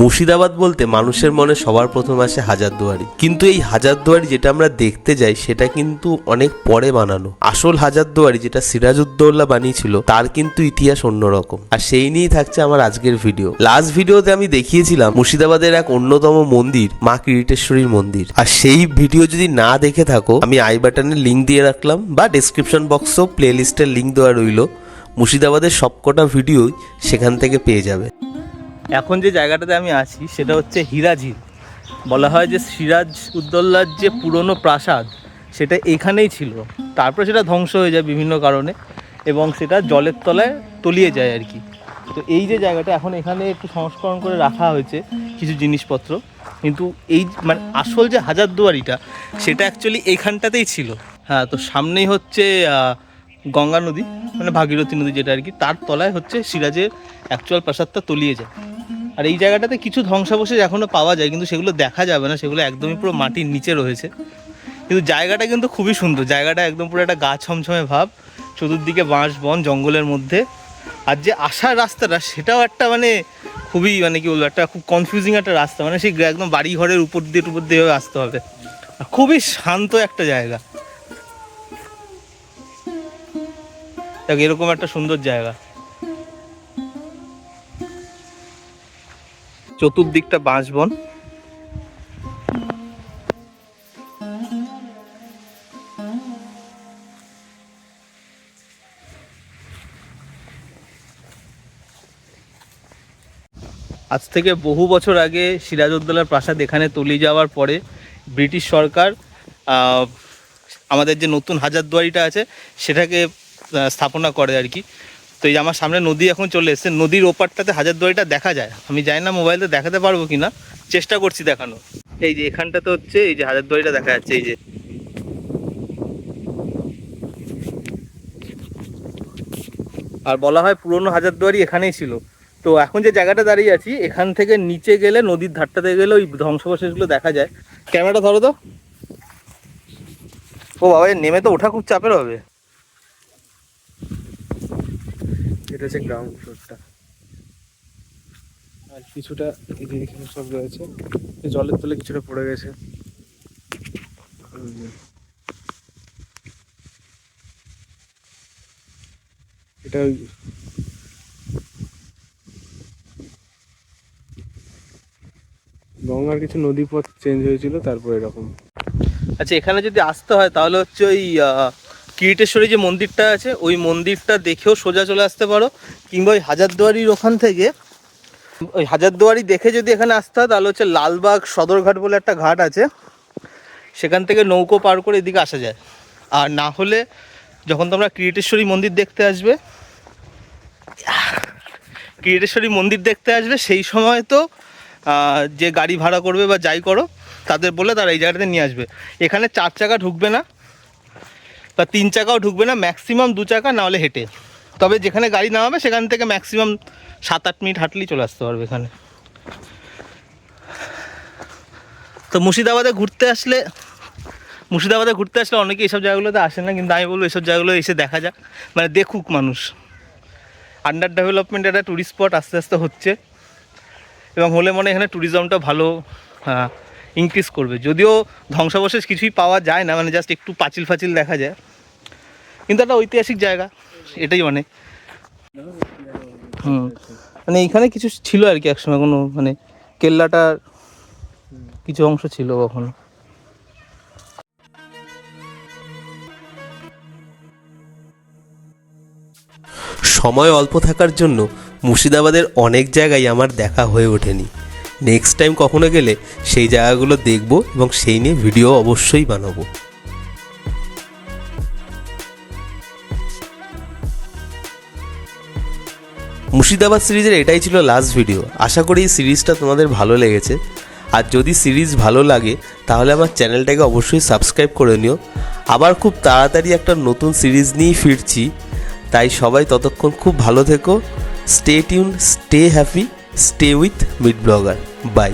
মুর্শিদাবাদ বলতে মানুষের মনে সবার প্রথম আসে হাজারদুয়ারি। কিন্তু এই হাজারদুয়ারি যেটা আমরা দেখতে যাই, সেটা কিন্তু অনেক পরে বানানো। আসল হাজারদুয়ারি যেটা সিরাজউদ্দৌলা বানিয়েছিল, তার কিন্তু ইতিহাস অন্যরকম। আর সেই নিয়েই থাকছে আমার আজকের ভিডিও। লাস্ট ভিডিওতে আমি দেখিয়েছিলাম মুর্শিদাবাদের এক অন্যতম মন্দির, মা কিরিটেশ্বরীর মন্দির। আর সেই ভিডিও যদি না দেখে থাকো, আমি আই বাটনের লিঙ্ক দিয়ে রাখলাম, বা ডেসক্রিপশন বক্সেও প্লে লিস্টের লিঙ্ক দেওয়া রইল। মুর্শিদাবাদের সবকটা ভিডিওই সেখান থেকে পেয়ে যাবে। এখন যে জায়গাটাতে আমি আছি, সেটা হচ্ছে হীরাঝিল। বলা হয় যে সিরাজ উদ্দৌলার যে পুরনো প্রাসাদ, সেটা এখানেই ছিল। তারপর সেটা ধ্বংস হয়ে যায় বিভিন্ন কারণে এবং সেটা জলের তলায় তলিয়ে যায় আর কি। তো এই যে জায়গাটা এখন এখানে একটু সংস্করণ করে রাখা হয়েছে কিছু জিনিসপত্র। কিন্তু এই মানে আসল যে হাজারদুয়ারিটা সেটা অ্যাকচুয়ালি এইখানটাতেই ছিল। হ্যাঁ তো সামনেই হচ্ছে গঙ্গা নদী মানে ভাগীরথী নদী যেটা আর কি, তার তলায় হচ্ছে সিরাজের অ্যাকচুয়াল প্রাসাদটা তলিয়ে যায়। আর এই জায়গাটাতে কিছু ধ্বংসাবশেষ এখনও পাওয়া যায়, কিন্তু সেগুলো দেখা যাবে না, সেগুলো একদমই পুরো মাটির নিচে রয়েছে। কিন্তু জায়গাটা কিন্তু খুবই সুন্দর, জায়গাটা একদম পুরো একটা গা ছমছমে ভাব, চতুর্দিকে বাঁশ বন জঙ্গলের মধ্যে। আর যে আসার রাস্তাটা, সেটাও একটা মানে খুবই মানে কি বলব, একটা খুব কনফিউজিং একটা রাস্তা মানে সেই একদম বাড়ি ঘরের উপর দিয়ে উপর দিয়ে আসতে হবে। আর খুবই শান্ত একটা জায়গা। দেখ, এরকম একটা সুন্দর জায়গা। চতুর্দিকটা বাঁশবন। আজ থেকে বহু বছর আগে সিরাজউদ্দৌলার প্রাসাদ এখানে তলিয়ে যাওয়ার পরে ব্রিটিশ সরকার আমাদের যে নতুন হাজারদুয়ারিটা আছে, সেটাকে স্থাপনা করে আর কি। তো এই আমার সামনে নদী এখন চলে এসেছে, নদীর ওপারটাতে হাজারদুয়ারিটা দেখা যায়। আমি জানি না মোবাইলে দেখাতে পারব কিনা, চেষ্টা করছি দেখানো এই যে এখানটাতে হচ্ছে, এই যে হাজারদুয়ারিটা দেখা যাচ্ছে, এই যে। আর বলা হয় পুরনো হাজারদুয়ারি এখানেই ছিল। তো এখন যে জায়গাটা দাঁড়িয়ে আছি, এখান থেকে নিচে গেলে, নদীর ধারটাতে গেলে ওই ধ্বংসাবশেষগুলো দেখা যায়। ক্যামেরাটা ধরো তো। ও বাবা নেমে তো ওঠা খুব চাপের হবে। এটা হচ্ছে গ্রাউন্ড ফ্লোরটা আর কিছুটা এদিকে এখানে সব রয়েছে। জলের তলে কিছুটা পড়ে গেছে। এটা ওই গঙ্গার কিছু নদী পথ চেঞ্জ হয়েছিল, তারপর এরকম। আচ্ছা এখানে যদি আসতে হয়, তাহলে হচ্ছে ওই কিরিটেশ্বরী যে মন্দিরটা আছে, ওই মন্দিরটা দেখেও সোজা চলে আসতে পারো। কিংবা ওই হাজারদুয়ারির ওখান থেকে, ওই হাজারদুয়ারি দেখে যদি এখানে আসতে হয়, তাহলে হচ্ছে লালবাগ সদরঘাট বলে একটা ঘাট আছে। সেখান থেকে নৌকো পার করে এদিকে আসা যায়। আর না হলে যখন তোমরা কিরিটেশ্বরী মন্দির দেখতে আসবে, কিরিটেশ্বরী মন্দির দেখতে আসবে, সেই সময় তো যে গাড়ি ভাড়া করবে বা যাই করো, তাদের বলে তারা এই জায়গাটাতে নিয়ে আসবে। এখানে চার চাকা ঢুকবে না। বা তিন চাকাও ঢুকবে না ম্যাক্সিমাম দু চাকা নাহলে হেঁটে। তবে যেখানে গাড়ি নামাবে, সেখান থেকে ম্যাক্সিমাম সাত আট মিনিট হাঁটলেই চলে আসতে পারবে এখানে। তো মুর্শিদাবাদে ঘুরতে আসলে, মুর্শিদাবাদে ঘুরতে আসলে অনেকে এইসব জায়গাগুলোতে আসে না, কিন্তু আমি বলব এইসব জায়গাগুলো এসে দেখা যাক। মানে দেখুক মানুষ। আন্ডার ডেভেলপমেন্ট একটা ট্যুরিস্ট স্পট আস্তে আস্তে হচ্ছে। এবং হলে মনে এখানে ট্যুরিজমটা ভালো ইনক্রিজ করবে। যদিও ধ্বংসাবশেষ কিছুই পাওয়া যায় না মানে জাস্ট একটু পাঁচিল ফাচিল দেখা যায়। কিন্তু একটা ঐতিহাসিক জায়গা, এটাই অনেক। হুম। মানে এইখানে কিছু ছিল আর কি একসময়, কোনো মানে কেল্লাটার কিছু অংশ ছিল কখনো। সময় অল্প থাকার জন্য মুর্শিদাবাদের অনেক জায়গায় আমার দেখা হয়ে ওঠেনি। নেক্সট টাইম কখনো গেলে সেই জায়গাগুলো দেখব এবং সেই নিয়ে ভিডিও অবশ্যই বানাবো। মুর্শিদাবাদ সিরিজের এটাই ছিল লাস্ট ভিডিও আশা করি এই সিরিজটা তোমাদের ভালো লেগেছে। আর যদি সিরিজ ভালো লাগে, তাহলে আমার চ্যানেলটাকে অবশ্যই সাবস্ক্রাইব করে নিও। আবার খুব তাড়াতাড়ি একটা নতুন সিরিজ নিয়েই ফিরছি। তাই সবাই ততক্ষণ খুব ভালো থেকো। Stay tune stay happy stay with mid blogger bye